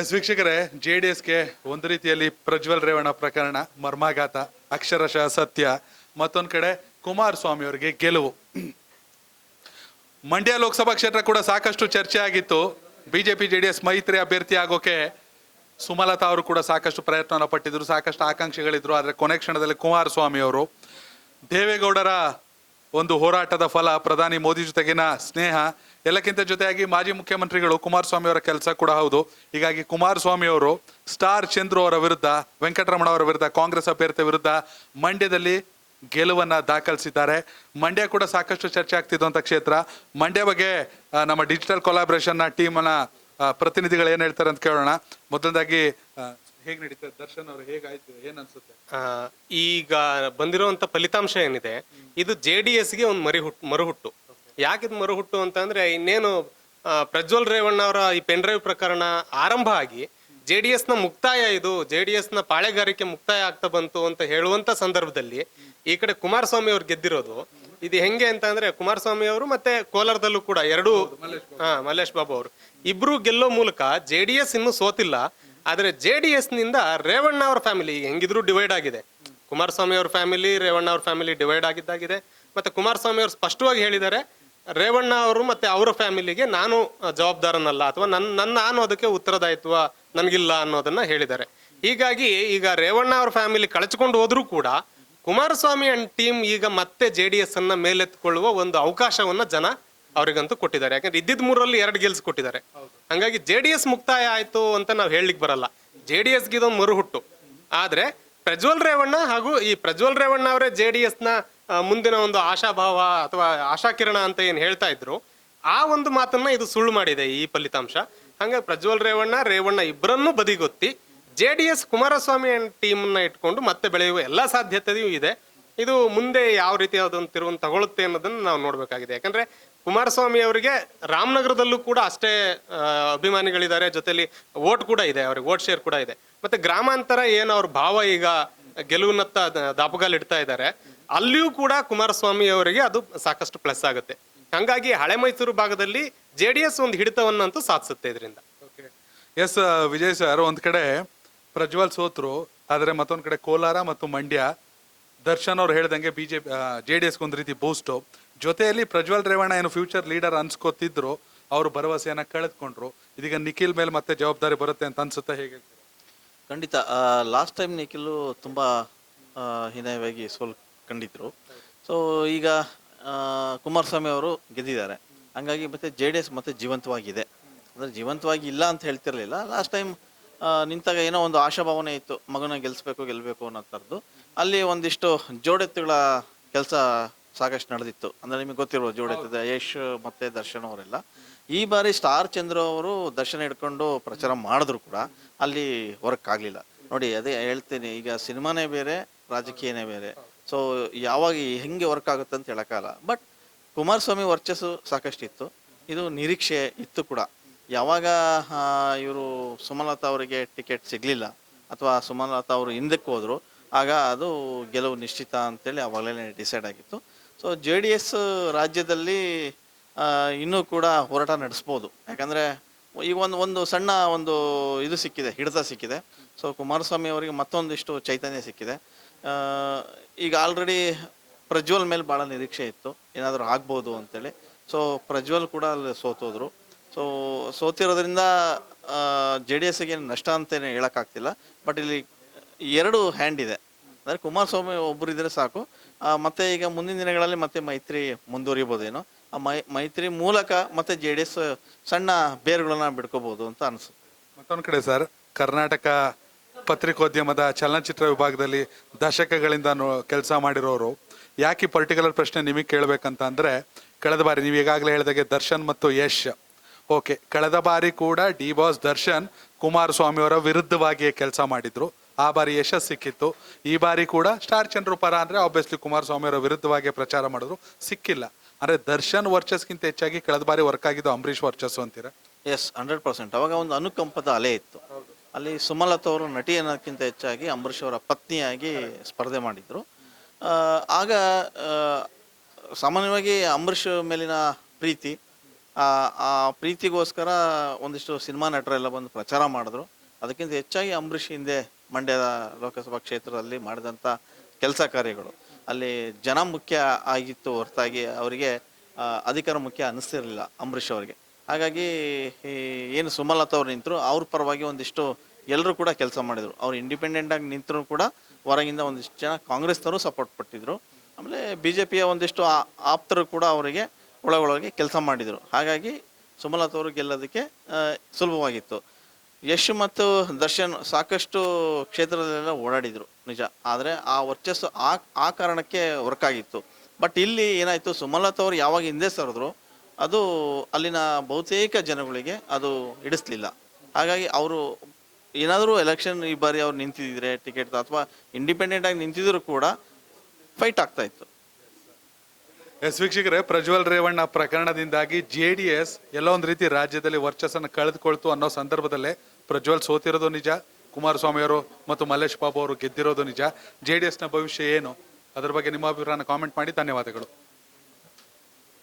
S ವೀಕ್ಷಕರೇ, J D ಎಸ್ಗೆ ಒಂದು ರೀತಿಯಲ್ಲಿ ಪ್ರಜ್ವಲ್ ರೇವಣ್ಣ ಪ್ರಕರಣ, ಮರ್ಮಾಘಾತ, ಅಕ್ಷರಶಃ ಸತ್ಯ, ಮತ್ತೊಂದು ಕಡೆ ಕುಮಾರಸ್ವಾಮಿ ಅವರಿಗೆ ಗೆಲುವು. ಮಂಡ್ಯ ಲೋಕಸಭಾ ಕ್ಷೇತ್ರ ಕೂಡ ಸಾಕಷ್ಟು ಚರ್ಚೆ ಆಗಿತ್ತು. ಬಿಜೆಪಿ ಜೆ ಮೈತ್ರಿ ಅಭ್ಯರ್ಥಿ ಆಗೋಕೆ ಸುಮಲತಾ ಅವರು ಕೂಡ ಸಾಕಷ್ಟು ಪ್ರಯತ್ನ ಪಟ್ಟಿದ್ರು, ಸಾಕಷ್ಟು ಆಕಾಂಕ್ಷೆಗಳಿದ್ರು. ಆದರೆ ಕೊನೆ ಕ್ಷಣದಲ್ಲಿ ಕುಮಾರಸ್ವಾಮಿ ಅವರು ದೇವೇಗೌಡರ ಒಂದು ಹೋರಾಟದ ಫಲ, ಪ್ರಧಾನಿ ಮೋದಿ ಜೊತೆಗಿನ ಸ್ನೇಹ ಎಲ್ಲಕ್ಕಿಂತ ಜೊತೆಯಾಗಿ ಮಾಜಿ ಮುಖ್ಯಮಂತ್ರಿಗಳು ಕುಮಾರಸ್ವಾಮಿ ಅವರ ಕೆಲಸ ಕೂಡ ಹೌದು. ಹೀಗಾಗಿ ಕುಮಾರಸ್ವಾಮಿ ಅವರು ಸ್ಟಾರ್ ಚಂದ್ರು ಅವರ ವಿರುದ್ಧ, ವೆಂಕಟರಮಣ ಅವರ ವಿರುದ್ಧ, ಕಾಂಗ್ರೆಸ್ ಅಭ್ಯರ್ಥಿ ವಿರುದ್ಧ ಮಂಡ್ಯದಲ್ಲಿ ಗೆಲುವನ್ನ ದಾಖಲಿಸಿದ್ದಾರೆ. ಮಂಡ್ಯ ಕೂಡ ಸಾಕಷ್ಟು ಚರ್ಚೆ ಆಗ್ತಿದ್ದಂಥ ಕ್ಷೇತ್ರ. ಮಂಡ್ಯ ಬಗ್ಗೆ ನಮ್ಮ ಡಿಜಿಟಲ್ ಕೊಲಾಬ್ರೇಷನ್ನ ಟೀಮ್ನ ಪ್ರತಿನಿಧಿಗಳು ಏನು ಹೇಳ್ತಾರೆ ಅಂತ ಕೇಳೋಣ. ಮೊದಲನೇದಾಗಿ ಹೇಗೆ ನಡೀತದೆ ದರ್ಶನ್ ಅವರು ಹೇಗಾಯ್ತು ಏನ್ ಅನ್ಸುತ್ತೆ? ಈಗ ಬಂದಿರುವಂತ ಫಲಿತಾಂಶ ಏನಿದೆ, ಇದು ಜೆ ಡಿ ಎಸ್ಗೆ ಒಂದು ಮರಿ ಹುಟ್ಟು ಮರುಹುಟ್ಟು. ಯಾಕಿದ್ ಮರುಹುಟ್ಟು ಅಂತಂದ್ರೆ ಇನ್ನೇನು ಪ್ರಜ್ವಲ್ ರೇವಣ್ಣ ಅವರ ಈ ಪೆನ್ ಡ್ರೈವ್ ಪ್ರಕರಣ ಆರಂಭ ಆಗಿ ಜೆ ಡಿ ಎಸ್ನ ಮುಕ್ತಾಯ ಇದು ಜೆ ಡಿ ಎಸ್ನ ಪಾಳೆಗಾರಿಕೆ ಮುಕ್ತಾಯ ಆಗ್ತಾ ಬಂತು ಅಂತ ಹೇಳುವಂತ ಸಂದರ್ಭದಲ್ಲಿ ಈ ಕಡೆ ಕುಮಾರಸ್ವಾಮಿ ಅವ್ರು ಗೆದ್ದಿರೋದು. ಇದು ಹೆಂಗೆ ಅಂತ ಅಂದ್ರೆ ಕುಮಾರಸ್ವಾಮಿ ಅವರು ಮತ್ತೆ ಕೋಲಾರದಲ್ಲೂ ಕೂಡ ಎರಡೂ ಹಾ ಮಲ್ಲೇಶ್ ಬಾಬು ಅವರು. ಇಬ್ರು ಗೆಲ್ಲೋ ಮೂಲಕ ಜೆ ಡಿ ಎಸ್ ಇನ್ನೂ ಸೋತಿಲ್ಲ. ಆದ್ರೆ ಜೆ ಡಿ ಎಸ್ನಿಂದ ರೇವಣ್ಣ ಅವ್ರ ಫ್ಯಾಮಿಲಿ ಹೆಂಗಿದ್ರು ಡಿವೈಡ್ ಆಗಿದೆ. ಕುಮಾರಸ್ವಾಮಿ ಅವ್ರ ಫ್ಯಾಮಿಲಿ, ರೇವಣ್ಣ ಅವ್ರ ಫ್ಯಾಮಿಲಿ ಡಿವೈಡ್ ಆಗಿದ್ದಾಗಿದೆ. ಮತ್ತೆ ಕುಮಾರಸ್ವಾಮಿ ಅವರು ಸ್ಪಷ್ಟವಾಗಿ ಹೇಳಿದ್ದಾರೆ ರೇವಣ್ಣ ಅವರು ಮತ್ತೆ ಅವರ ಫ್ಯಾಮಿಲಿಗೆ ನಾನು ಜವಾಬ್ದಾರನಲ್ಲ ಅಥವಾ ನನ್ನ ನನ್ನ ನಾನು ಅದಕ್ಕೆ ಉತ್ತರದಾಯಿತ್ವ ನನಗಿಲ್ಲ ಅನ್ನೋದನ್ನ ಹೇಳಿದ್ದಾರೆ. ಹೀಗಾಗಿ ಈಗ ರೇವಣ್ಣ ಅವ್ರ ಫ್ಯಾಮಿಲಿ ಕಳಚಿಕೊಂಡು ಹೋದ್ರೂ ಕೂಡ ಕುಮಾರಸ್ವಾಮಿ ಅಂಡ್ ಟೀಮ್ ಈಗ ಮತ್ತೆ ಜೆ ಡಿ ಎಸ್ ಅನ್ನ ಮೇಲೆತ್ಕೊಳ್ಳುವ ಒಂದು ಅವಕಾಶವನ್ನ ಜನ ಅವರಿಗಂತೂ ಕೊಟ್ಟಿದ್ದಾರೆ. ಯಾಕಂದ್ರೆ ಇದ್ದಿದ್ ಮೂರಲ್ಲಿ ಎರಡು ಗೆಲ್ಸ್ ಕೊಟ್ಟಿದ್ದಾರೆ. ಹಂಗಾಗಿ ಜೆ ಮುಕ್ತಾಯ ಆಯ್ತು ಅಂತ ನಾವು ಹೇಳಲಿಕ್ಕೆ ಬರಲ್ಲ. ಜೆ ಡಿ ಎಸ್ಗೆ ಇದೊಂದು ಮರುಹುಟ್ಟು. ಆದ್ರೆ ಪ್ರಜ್ವಲ್ ರೇವಣ್ಣ ಹಾಗೂ ಈ ಪ್ರಜ್ವಲ್ ರೇವಣ್ಣ ಅವರೇ ಜೆ ಎಸ್ನ ಮುಂದಿನ ಒಂದು ಆಶಾಭಾವ ಅಥವಾ ಆಶಾಕಿರಣ ಅಂತ ಏನು ಹೇಳ್ತಾ ಇದ್ರು, ಆ ಒಂದು ಮಾತನ್ನ ಇದು ಸುಳ್ಳು ಮಾಡಿದೆ ಈ ಫಲಿತಾಂಶ. ಹಂಗೆ ಪ್ರಜ್ವಲ್ ರೇವಣ್ಣ ರೇವಣ್ಣ ಇಬ್ಬರನ್ನೂ ಬದಿಗೊತ್ತಿ ಜೆ ಡಿ ಎಸ್ ಕುಮಾರಸ್ವಾಮಿ ಟೀಮ್ನ ಇಟ್ಕೊಂಡು ಮತ್ತೆ ಬೆಳೆಯುವ ಎಲ್ಲ ಸಾಧ್ಯತೆಯೂ ಇದೆ. ಇದು ಮುಂದೆ ಯಾವ ರೀತಿಯಾದಂತಿರುವಂತ ತಗೊಳುತ್ತೆ ಅನ್ನೋದನ್ನ ನಾವು ನೋಡ್ಬೇಕಾಗಿದೆ. ಯಾಕಂದ್ರೆ ಕುಮಾರಸ್ವಾಮಿ ಅವರಿಗೆ ರಾಮನಗರದಲ್ಲೂ ಕೂಡ ಅಷ್ಟೇ ಅಭಿಮಾನಿಗಳಿದ್ದಾರೆ. ಜೊತೆಲಿ ಓಟ್ ಕೂಡ ಇದೆ ಅವ್ರಿಗೆ ಓಟ್ ಶೇರ್ ಕೂಡ ಇದೆ. ಮತ್ತೆ ಗ್ರಾಮಾಂತರ ಏನು ಅವ್ರ ಭಾವ ಈಗ ಗೆಲುವಿನತ್ತ ದ- ದಾಪುಗಾಲು ಇಡ್ತಾ ಇದ್ದಾರೆ, ಅಲ್ಲಿಯೂ ಕೂಡ ಕುಮಾರಸ್ವಾಮಿ ಅವರಿಗೆ ಅದು ಸಾಕಷ್ಟು ಪ್ಲಸ್ ಆಗುತ್ತೆ. ಹಂಗಾಗಿ ಹಳೆ ಮೈಸೂರು ಭಾಗದಲ್ಲಿ ಜೆ ಡಿ ಎಸ್ ಒಂದು ಹಿಡಿತವನ್ನಂತೂ ಸಾಧಿಸುತ್ತೆ ಇದರಿಂದ. ಎಸ್ ವಿಜಯ್ ಸರ್ ಒಂದ್ ಕಡೆ ಪ್ರಜ್ವಲ್ ಸೋತ್ರು, ಆದ್ರೆ ಮತ್ತೊಂದ್ ಕಡೆ ಕೋಲಾರ ಮತ್ತು ಮಂಡ್ಯ, ದರ್ಶನ್ ಅವ್ರು ಹೇಳ್ದಂಗೆ ಬಿಜೆಪಿ ಜೆ ಡಿ ಎಸ್ ಒಂದು ರೀತಿ ಬೂಸ್ಟು ಜೊತೆಯಲ್ಲಿ ಪ್ರಜ್ವಲ್ ರೇವಣ್ಣ ಏನು ಫ್ಯೂಚರ್ ಲೀಡರ್ ಅನ್ಸ್ಕೋತಿದ್ರು, ಅವರು ಭರವಸೆಯನ್ನ ಕಳೆದ್ಕೊಂಡ್ರು. ಇದೀಗ ನಿಖಿಲ್ ಮೇಲೆ ಮತ್ತೆ ಜವಾಬ್ದಾರಿ ಬರುತ್ತೆ ಅಂತ ಅನ್ಸುತ್ತೆ ಹೇಗೆ? ಖಂಡಿತ. ಲಾಸ್ಟ್ ಟೈಮ್ ನಿಖಿಲು ತುಂಬ ಹೀನಾಯವಾಗಿ ಸೋಲ್ ಕಂಡಿದ್ರು. ಸೊ ಈಗ ಕುಮಾರಸ್ವಾಮಿ ಅವರು ಗೆದ್ದಿದ್ದಾರೆ. ಹಂಗಾಗಿ ಮತ್ತೆ ಜೆ ಡಿ ಎಸ್ ಮತ್ತೆ ಜೀವಂತವಾಗಿದೆ. ಅಂದ್ರೆ ಜೀವಂತವಾಗಿ ಇಲ್ಲ ಅಂತ ಹೇಳ್ತಿರಲಿಲ್ಲ. ಲಾಸ್ಟ್ ಟೈಮ್ ನಿಂತಾಗ ಏನೋ ಒಂದು ಆಶಾಭಾವನೆ ಇತ್ತು. ಮಗನ ಗೆಲ್ಲಿಸ್ಬೇಕು ಗೆಲ್ಲಬೇಕು ಅನ್ನೋ ಥರದ್ದು. ಅಲ್ಲಿ ಒಂದಿಷ್ಟು ಜೋಡೆತ್ತುಗಳ ಕೆಲಸ ಸಾಕಷ್ಟು ನಡೆದಿತ್ತು. ಅಂದರೆ ನಿಮಗೆ ಗೊತ್ತಿರ್ಬೋದು ಜೋಡೆತ್ತದ ಯಶ್ ಮತ್ತೆ ದರ್ಶನ್ ಅವರೆಲ್ಲ. ಈ ಬಾರಿ ಸ್ಟಾರ್ ಚಂದ್ರ ಅವರು ದರ್ಶನ ಹಿಡ್ಕೊಂಡು ಪ್ರಚಾರ ಮಾಡಿದ್ರು ಕೂಡ ಅಲ್ಲಿ ವರ್ಕ್ ಆಗಲಿಲ್ಲ. ನೋಡಿ ಅದೇ ಹೇಳ್ತೀನಿ ಈಗ ಸಿನಿಮಾನೇ ಬೇರೆ ರಾಜಕೀಯನೇ ಬೇರೆ. ಸೊ ಯಾವಾಗ ಹೆಂಗೆ ವರ್ಕ್ ಆಗುತ್ತೆ ಅಂತ ಹೇಳೋಕ್ಕಾಗಲ್ಲ. ಬಟ್ ಕುಮಾರಸ್ವಾಮಿ ವರ್ಚಸ್ಸು ಸಾಕಷ್ಟು ಇತ್ತು. ಇದು ನಿರೀಕ್ಷೆ ಇತ್ತು ಕೂಡ. ಯಾವಾಗ ಇವರು ಸುಮಲತಾ ಅವರಿಗೆ ಟಿಕೆಟ್ ಸಿಗಲಿಲ್ಲ ಅಥವಾ ಸುಮಲತಾ ಅವರು ಹಿಂದಕ್ಕೆ ಹೋದರು ಆಗ ಅದು ಗೆಲುವು ನಿಶ್ಚಿತ ಅಂತೇಳಿ ಅವಾಗಲೇ ಡಿಸೈಡ್ ಆಗಿತ್ತು. ಸೊ ಜೆ ಡಿ ಎಸ್ ರಾಜ್ಯದಲ್ಲಿ ಇನ್ನೂ ಕೂಡ ಹೋರಾಟ ನಡೆಸ್ಬೋದು. ಯಾಕಂದರೆ, ಈಗ ಒಂದು ಒಂದು ಸಣ್ಣ ಒಂದು ಇದು ಸಿಕ್ಕಿದೆ, ಹಿಡಿತ ಸಿಕ್ಕಿದೆ. ಸೊ ಕುಮಾರಸ್ವಾಮಿ ಅವರಿಗೆ ಮತ್ತೊಂದಿಷ್ಟು ಚೈತನ್ಯ ಸಿಕ್ಕಿದೆ. ಈಗ ಆಲ್ರೆಡಿ ಪ್ರಜ್ವಲ್ ಮೇಲೆ ಭಾಳ ನಿರೀಕ್ಷೆ ಇತ್ತು. ಏನಾದರೂ ಆಗ್ಬೋದು ಅಂತೇಳಿ. ಸೊ ಪ್ರಜ್ವಲ್ ಕೂಡ ಅಲ್ಲಿ ಸೋತೋದ್ರು. ಸೊ ಸೋತಿರೋದ್ರಿಂದ ಜೆ ಡಿ ಎಸ್ಗೆ ನಷ್ಟ ಅಂತೇನೆ ಹೇಳೋಕ್ಕಾಗ್ತಿಲ್ಲ. ಬಟ್ ಇಲ್ಲಿ ಎರಡು ಹ್ಯಾಂಡ್ ಇದೆ. ಅಂದರೆ ಕುಮಾರಸ್ವಾಮಿ ಒಬ್ಬರು ಇದ್ರೆ ಸಾಕು. ಮತ್ತೆ ಈಗ ಮುಂದಿನ ದಿನಗಳಲ್ಲಿ ಮತ್ತೆ ಮೈತ್ರಿ ಮುಂದುವರಿಬೋದೇನೋ ಆ ಮೈ, ಮೈತ್ರಿ ಮೂಲಕ ಮತ್ತೆ ಜೆ ಡಿ ಎಸ್ ಸಣ್ಣ ಬೇರುಗಳನ್ನ ಬಿಡ್ಕೋಬಹುದು ಅಂತ ಅನಿಸುತ್ತೆ. ಮತ್ತೊಂದು ಕಡೆ ಸರ್, ಕರ್ನಾಟಕ ಪತ್ರಿಕೋದ್ಯಮದ ಚಲನಚಿತ್ರ ವಿಭಾಗದಲ್ಲಿ ದಶಕಗಳಿಂದ ಕೆಲಸ ಮಾಡಿರೋರು, ಯಾಕೆ ಪರ್ಟಿಕ್ಯುಲರ್ ಪ್ರಶ್ನೆ ನಿಮಗೆ ಕೇಳಬೇಕಂತ ಅಂದರೆ, ಕಳೆದ ಬಾರಿ ನೀವು ಈಗಾಗಲೇ ಹೇಳಿದಾಗೆ ದರ್ಶನ್ ಮತ್ತು ಯಶ್. ಓಕೆ, ಕಳೆದ ಬಾರಿ ಕೂಡ ಡಿ ಬಾಸ್ ದರ್ಶನ್ ಕುಮಾರಸ್ವಾಮಿ ಅವರ ವಿರುದ್ಧವಾಗಿಯೇ ಕೆಲಸ ಮಾಡಿದ್ರು. ಆ ಬಾರಿ ಯಶಸ್ ಸಿಕ್ಕಿತ್ತು ಈ ಬಾರಿ ಕೂಡ ಸ್ಟಾರ್ ಚಂದ್ರು ಪರ ಅಂದರೆ ಆಬ್ವಿಯಸ್ಲಿ ಕುಮಾರಸ್ವಾಮಿ ಅವರ ವಿರುದ್ಧವಾಗಿ ಪ್ರಚಾರ ಮಾಡಿದ್ರು. ಸಿಕ್ಕಿಲ್ಲ. ಅಂದರೆ ದರ್ಶನ್ ವರ್ಚಸ್ಗಿಂತ ಹೆಚ್ಚಾಗಿ ಕಳೆದ ಬಾರಿ ವರ್ಕ್ ಆಗಿದ್ದು ಅಂಬರೀಷ್ ವರ್ಚಸ್ಸು ಅಂತೀರಾ? ಎಸ್ ಹಂಡ್ರೆಡ್ ಪರ್ಸೆಂಟ್ ಅವಾಗ ಒಂದು ಅನುಕಂಪದ ಅಲೆ ಇತ್ತು. ಅಲ್ಲಿ ಸುಮಲತಾ ಅವರು ನಟಿ ಅನ್ನೋಕ್ಕಿಂತ ಹೆಚ್ಚಾಗಿ ಅಂಬರೀಷ್ ಅವರ ಪತ್ನಿಯಾಗಿ ಸ್ಪರ್ಧೆ ಮಾಡಿದ್ರು. ಆಗ ಸಾಮಾನ್ಯವಾಗಿ ಅಂಬರೀಷ್ ಮೇಲಿನ ಪ್ರೀತಿ ಆ ಪ್ರೀತಿಗೋಸ್ಕರ ಒಂದಿಷ್ಟು ಸಿನಿಮಾ ನಟರೆಲ್ಲ ಬಂದು ಪ್ರಚಾರ ಮಾಡಿದ್ರು. ಅದಕ್ಕಿಂತ ಹೆಚ್ಚಾಗಿ ಅಂಬರೀಷ್ ಹಿಂದೆ ಮಂಡ್ಯದ ಲೋಕಸಭಾ ಕ್ಷೇತ್ರದಲ್ಲಿ ಮಾಡಿದಂಥ ಕೆಲಸ ಕಾರ್ಯಗಳು. ಅಲ್ಲಿ ಜನ ಮುಖ್ಯ ಆಗಿತ್ತು ಹೊರತಾಗಿ ಅವರಿಗೆ ಅಧಿಕಾರ ಮುಖ್ಯ ಅನ್ನಿಸ್ತಿರಲಿಲ್ಲ ಅಂಬರೀಷ್ ಅವರಿಗೆ. ಹಾಗಾಗಿ ಏನು ಸುಮಲತಾ ಅವ್ರು ನಿಂತರು, ಅವ್ರ ಪರವಾಗಿ ಒಂದಿಷ್ಟು ಎಲ್ಲರೂ ಕೂಡ ಕೆಲಸ ಮಾಡಿದರು. ಅವ್ರು ಇಂಡಿಪೆಂಡೆಂಟ್ ಆಗಿ ನಿಂತರೂ ಕೂಡ ಹೊರಗಿಂದ ಒಂದಿಷ್ಟು ಜನ ಕಾಂಗ್ರೆಸ್ನವರು ಸಪೋರ್ಟ್ ಪಟ್ಟಿದ್ರು. ಆಮೇಲೆ ಬಿ ಜೆ ಪಿಯ ಒಂದಿಷ್ಟು ಆಪ್ತರು ಕೂಡ ಅವರಿಗೆ ಒಳಗೊಳಗೆ ಕೆಲಸ ಮಾಡಿದರು. ಹಾಗಾಗಿ ಸುಮಲತಾ ಅವರು ಗೆಲ್ಲೋದಕ್ಕೆ ಸುಲಭವಾಗಿತ್ತು. ಯಶ್ ಮತ್ತು ದರ್ಶನ್ ಸಾಕಷ್ಟು ಕ್ಷೇತ್ರದಲ್ಲೆಲ್ಲ ಓಡಾಡಿದರು, ನಿಜ. ಆದರೆ ಆ ವರ್ಚಸ್ಸು ಆ ಆ ಕಾರಣಕ್ಕೆ ವರ್ಕ್ ಆಗಿತ್ತು. ಬಟ್ ಇಲ್ಲಿ ಏನಾಯಿತು, ಸುಮಲತಾ ಅವರು ಯಾವಾಗ ಹಿಂದೆ ಸರಿದ್ರು, ಅದು ಅಲ್ಲಿನ ಬಹುತೇಕ ಜನಗಳಿಗೆ ಅದು ಹಿಡಿಸ್ಲಿಲ್ಲ. ಹಾಗಾಗಿ ಅವರು ಏನಾದರೂ ಎಲೆಕ್ಷನ್ ಈ ಬಾರಿ ಅವ್ರು ನಿಂತಿದ್ರೆ, ಟಿಕೆಟ್ ಅಥವಾ ಇಂಡಿಪೆಂಡೆಂಟ್ ಆಗಿ ನಿಂತಿದ್ರು ಕೂಡ ಫೈಟ್ ಆಗ್ತಾ ಇತ್ತು. ಎಸ್ ವೀಕ್ಷಕರೇ, ಪ್ರಜ್ವಲ್ ರೇವಣ್ಣ ಪ್ರಕರಣದಿಂದಾಗಿ ಜೆ ಡಿ ಎಸ್ ಎಲ್ಲೋ ಒಂದು ರೀತಿ ರಾಜ್ಯದಲ್ಲಿ ವರ್ಚಸ್ಸನ್ನು ಕಳೆದುಕೊಳ್ತು ಅನ್ನೋ ಸಂದರ್ಭದಲ್ಲೇ ಪ್ರಜ್ವಲ್ ಸೋತಿರೋದು ನಿಜ, ಕುಮಾರಸ್ವಾಮಿ ಅವರು ಮತ್ತು ಮಲ್ಲೇಶ್ ಬಾಬು ಅವರು ಗೆದ್ದಿರೋದು ನಿಜ. ಜೆ ಡಿ ಎಸ್ನ ಭವಿಷ್ಯ ಏನು? ಅದರ ಬಗ್ಗೆ ನಿಮ್ಮ ಅಭಿಪ್ರಾಯನ ಕಾಮೆಂಟ್ ಮಾಡಿ. ಧನ್ಯವಾದಗಳು.